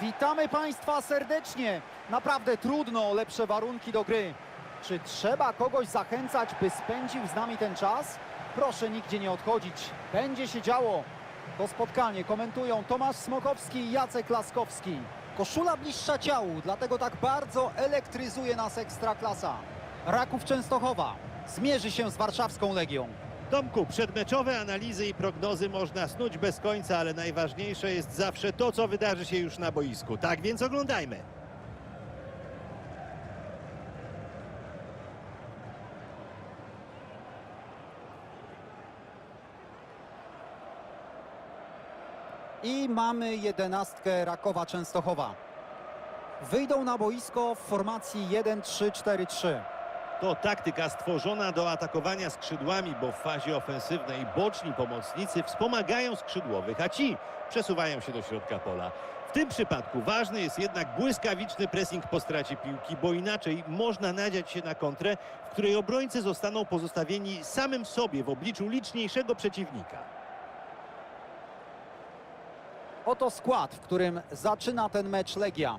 Witamy Państwa serdecznie. Naprawdę trudno lepsze warunki do gry. Czy trzeba kogoś zachęcać, by spędził z nami ten czas? Proszę nigdzie nie odchodzić. Będzie się działo. To spotkanie komentują Tomasz Smokowski i Jacek Laskowski. Koszula bliższa ciału, dlatego tak bardzo elektryzuje nas Ekstraklasa. Raków Częstochowa zmierzy się z warszawską Legią. Tomku, przedmeczowe analizy i prognozy można snuć bez końca, ale najważniejsze jest zawsze to, co wydarzy się już na boisku. Tak więc oglądajmy. I mamy jedenastkę Rakowa Częstochowa. Wyjdą na boisko w formacji 1-3-4-3. To taktyka stworzona do atakowania skrzydłami, bo w fazie ofensywnej boczni pomocnicy wspomagają skrzydłowych, a ci przesuwają się do środka pola. W tym przypadku ważny jest jednak błyskawiczny pressing po stracie piłki, bo inaczej można nadziać się na kontrę, w której obrońcy zostaną pozostawieni samym sobie w obliczu liczniejszego przeciwnika. Oto skład, w którym zaczyna ten mecz Legia.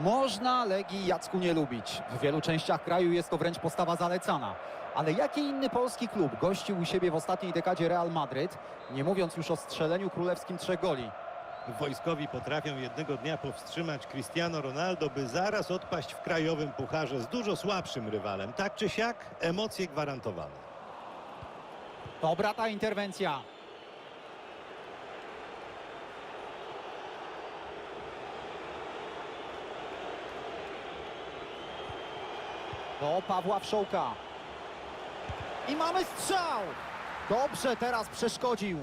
Można Legii Jacku nie lubić. W wielu częściach kraju jest to wręcz postawa zalecana. Ale jaki inny polski klub gościł u siebie w ostatniej dekadzie Real Madryt, nie mówiąc już o strzeleniu królewskim trzech goli? Wojskowi potrafią jednego dnia powstrzymać Cristiano Ronaldo, by zaraz odpaść w krajowym pucharze z dużo słabszym rywalem. Tak czy siak, emocje gwarantowane. Dobra ta interwencja. Do Pawła Wszołka. I mamy strzał! Dobrze teraz przeszkodził.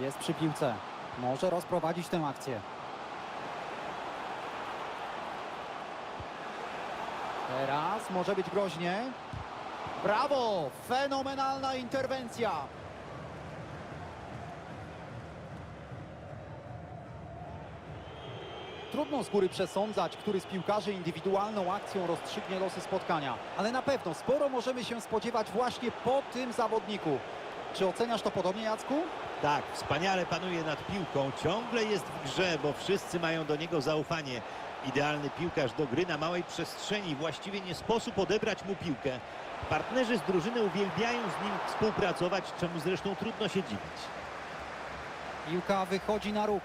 Jest przy piłce. Może rozprowadzić tę akcję. Teraz może być groźnie. Brawo! Fenomenalna interwencja. Trudno z góry przesądzać, który z piłkarzy indywidualną akcją rozstrzygnie losy spotkania, ale na pewno sporo możemy się spodziewać właśnie po tym zawodniku. Czy oceniasz to podobnie, Jacku? Tak, wspaniale panuje nad piłką, ciągle jest w grze, bo wszyscy mają do niego zaufanie. Idealny piłkarz do gry na małej przestrzeni, właściwie nie sposób odebrać mu piłkę. Partnerzy z drużyny uwielbiają z nim współpracować, czemu zresztą trudno się dziwić. Piłka wychodzi na róg.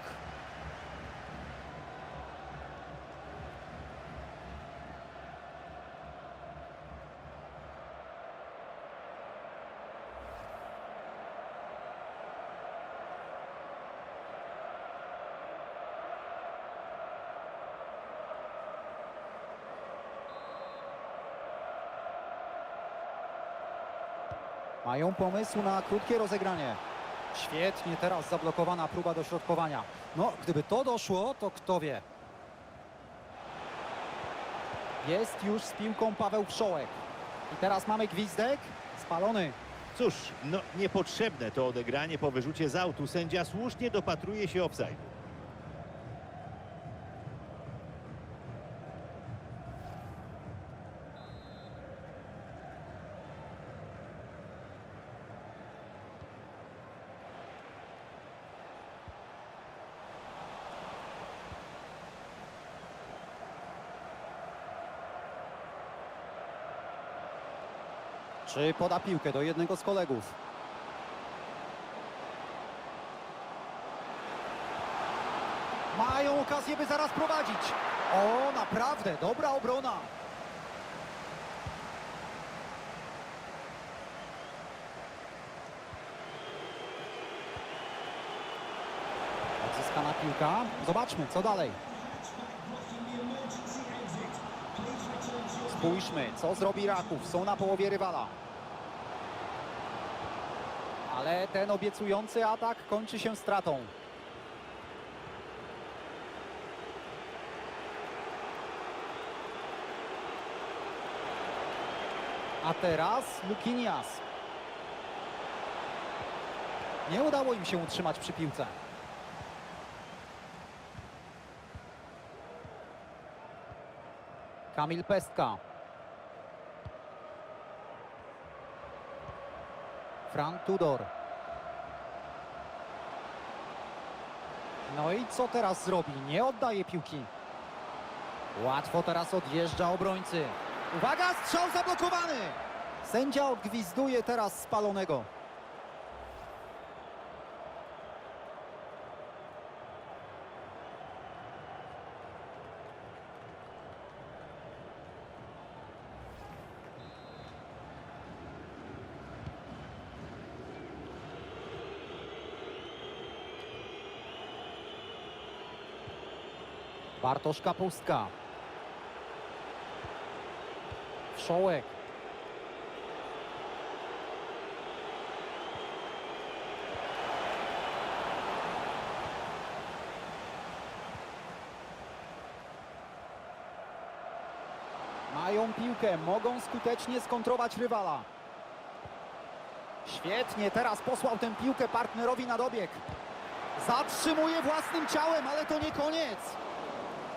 Mają pomysł na krótkie rozegranie. Świetnie teraz zablokowana próba dośrodkowania. No, gdyby to doszło, to kto wie. Jest już z piłką Paweł Wszołek. I teraz mamy gwizdek. Spalony. Cóż, no niepotrzebne to odegranie po wyrzucie z autu. Sędzia słusznie dopatruje się offside. Czy poda piłkę do jednego z kolegów? Mają okazję, by zaraz prowadzić. O, naprawdę, dobra obrona. Odzyskana piłka. Zobaczmy, co dalej. Spójrzmy, co zrobi Raków. Są na połowie rywala. Ale ten obiecujący atak kończy się stratą. A teraz Lukinias. Nie udało im się utrzymać przy piłce. Kamil Pestka. Frank Tudor. No i co teraz zrobi? Nie oddaje piłki. Łatwo teraz odjeżdża obrońcy. Uwaga, strzał zablokowany! Sędzia odgwizduje teraz spalonego. Bartosz Kapustka. Wszołek. Mają piłkę, mogą skutecznie skontrować rywala. Świetnie, teraz posłał tę piłkę partnerowi na dobieg. Zatrzymuje własnym ciałem, ale to nie koniec.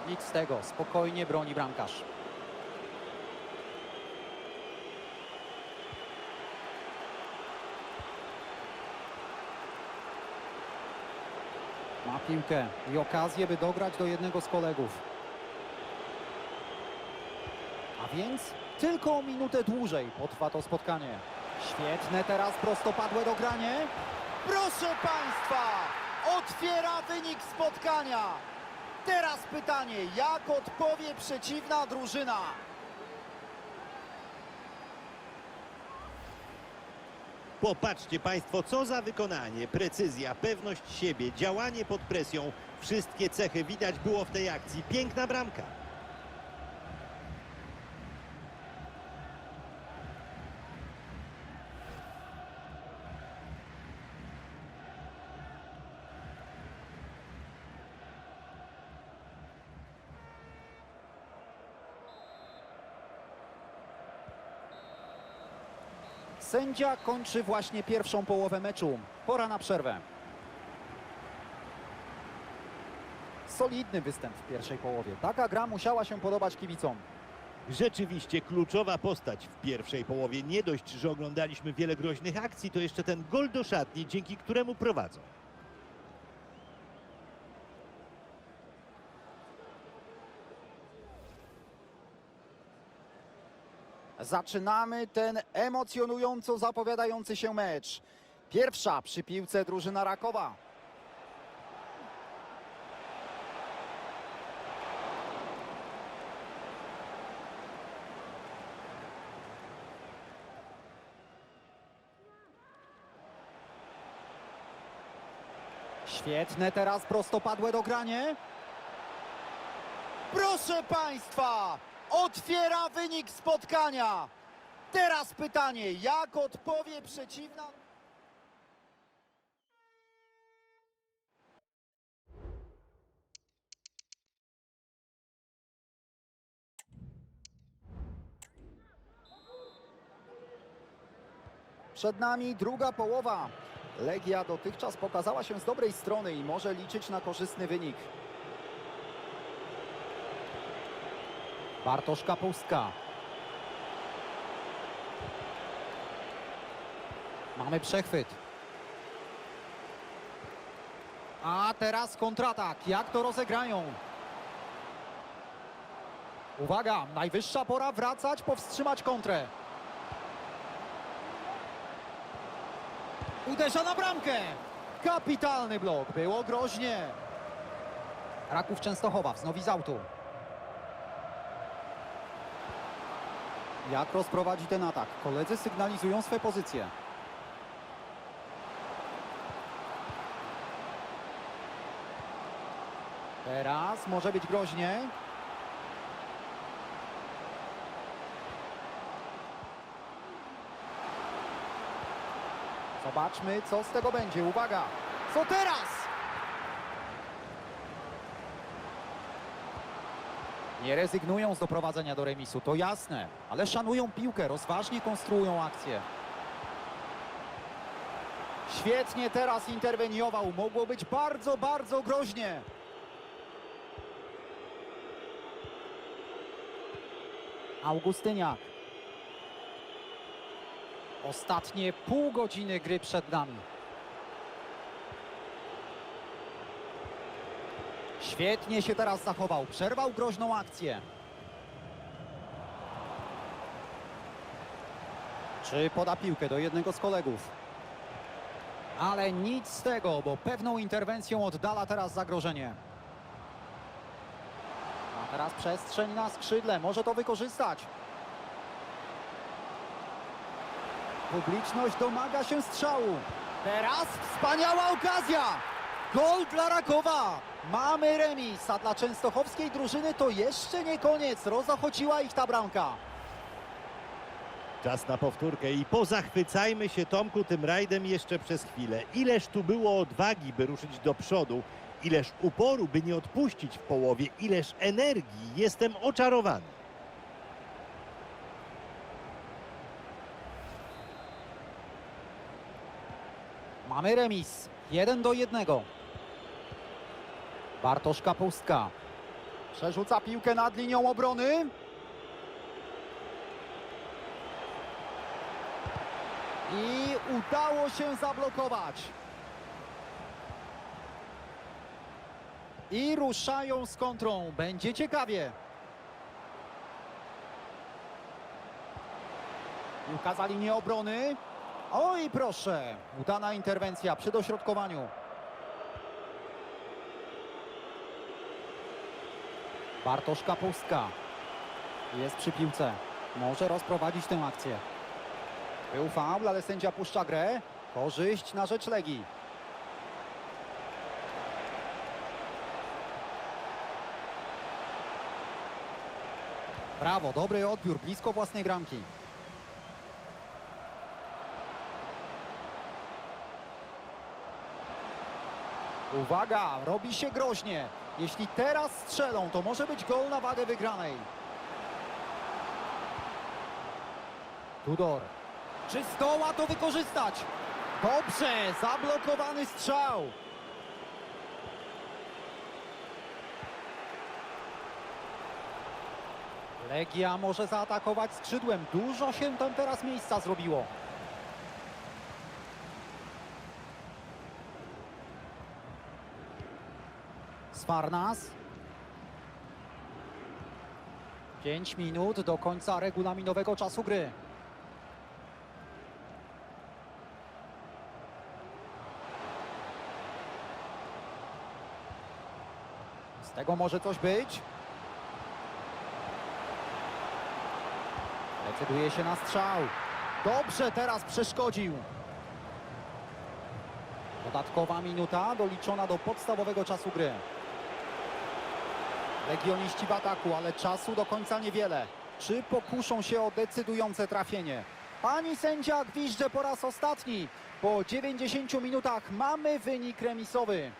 Nic z tego, spokojnie broni bramkarz. Ma piłkę i okazję, by dograć do jednego z kolegów. A więc tylko o minutę dłużej potrwa to spotkanie. Świetne teraz prostopadłe dogranie. Proszę Państwa, otwiera wynik spotkania. Teraz pytanie, jak odpowie przeciwna drużyna? Popatrzcie Państwo, co za wykonanie, precyzja, pewność siebie, działanie pod presją. Wszystkie cechy widać było w tej akcji. Piękna bramka. Sędzia kończy właśnie pierwszą połowę meczu. Pora na przerwę. Solidny występ w pierwszej połowie. Taka gra musiała się podobać kibicom. Rzeczywiście kluczowa postać w pierwszej połowie. Nie dość, że oglądaliśmy wiele groźnych akcji, to jeszcze ten gol do szatni, dzięki któremu prowadzą. Zaczynamy ten emocjonująco zapowiadający się mecz. Pierwsza przy piłce drużyna Rakowa. Świetne teraz prostopadłe dogranie. Proszę Państwa, otwiera wynik spotkania. Teraz pytanie, jak odpowie przeciwna... Przed nami druga połowa. Legia dotychczas pokazała się z dobrej strony i może liczyć na korzystny wynik. Bartosz Kapustka. Mamy przechwyt. A teraz kontratak. Jak to rozegrają? Uwaga, najwyższa pora wracać, powstrzymać kontrę. Uderza na bramkę. Kapitalny blok. Było groźnie. Raków Częstochowa wznowi z autu. Jak rozprowadzi ten atak? Koledzy sygnalizują swoje pozycje. Teraz może być groźnie. Zobaczmy, co z tego będzie. Uwaga! Co teraz? Nie rezygnują z doprowadzenia do remisu, to jasne, ale szanują piłkę, rozważnie konstruują akcję. Świetnie teraz interweniował, mogło być bardzo, bardzo groźnie. Augustyniak. Ostatnie pół godziny gry przed nami. Świetnie się teraz zachował, przerwał groźną akcję. Czy poda piłkę do jednego z kolegów? Ale nic z tego, bo pewną interwencją oddala teraz zagrożenie. A teraz przestrzeń na skrzydle, może to wykorzystać. Publiczność domaga się strzału. Teraz wspaniała okazja! Gol dla Rakowa! Mamy remis, a dla częstochowskiej drużyny to jeszcze nie koniec. Rozochociła ich ta bramka. Czas na powtórkę i pozachwycajmy się Tomku tym rajdem jeszcze przez chwilę. Ileż tu było odwagi, by ruszyć do przodu, ileż uporu, by nie odpuścić w połowie, ileż energii. Jestem oczarowany. Mamy remis. Jeden do jednego. Bartosz Kapustka. Przerzuca piłkę nad linią obrony. I udało się zablokować. I ruszają z kontrą. Będzie ciekawie. Piłka za linię obrony. Oj, proszę. Udana interwencja przy dośrodkowaniu. Bartosz Kapustka. Jest przy piłce. Może rozprowadzić tę akcję. Był faul, ale sędzia puszcza grę. Korzyść na rzecz Legii. Brawo, dobry odbiór, blisko własnej bramki. Uwaga, robi się groźnie. Jeśli teraz strzelą, to może być gol na wagę wygranej. Tudor. Czy zdoła to wykorzystać? Dobrze, zablokowany strzał. Legia może zaatakować skrzydłem. Dużo się tam teraz miejsca zrobiło. Sfarnas. 5 minut do końca regulaminowego czasu gry. Z tego może coś być. Decyduje się na strzał. Dobrze teraz przeszkodził. Dodatkowa minuta doliczona do podstawowego czasu gry. Legioniści w ataku, ale czasu do końca niewiele. Czy pokuszą się o decydujące trafienie? Pani sędzia gwizdże po raz ostatni. Po 90 minutach mamy wynik remisowy.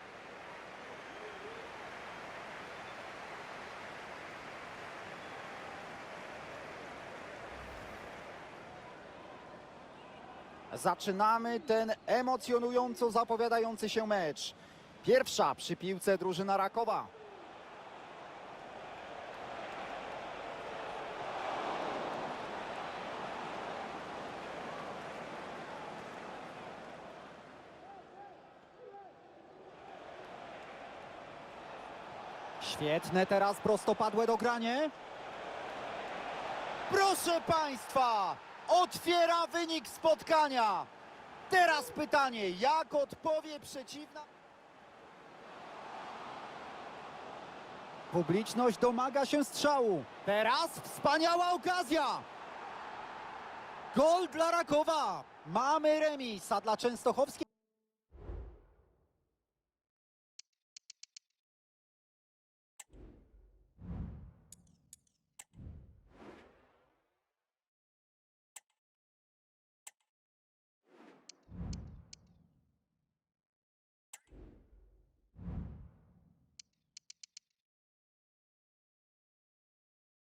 Zaczynamy ten emocjonująco zapowiadający się mecz. Pierwsza przy piłce drużyna Rakowa. Świetne teraz prostopadłe dogranie. Proszę Państwa, otwiera wynik spotkania. Teraz pytanie, jak odpowie przeciwna... Publiczność domaga się strzału. Teraz wspaniała okazja. Gol dla Rakowa. Mamy remis, a dla Częstochowskiej...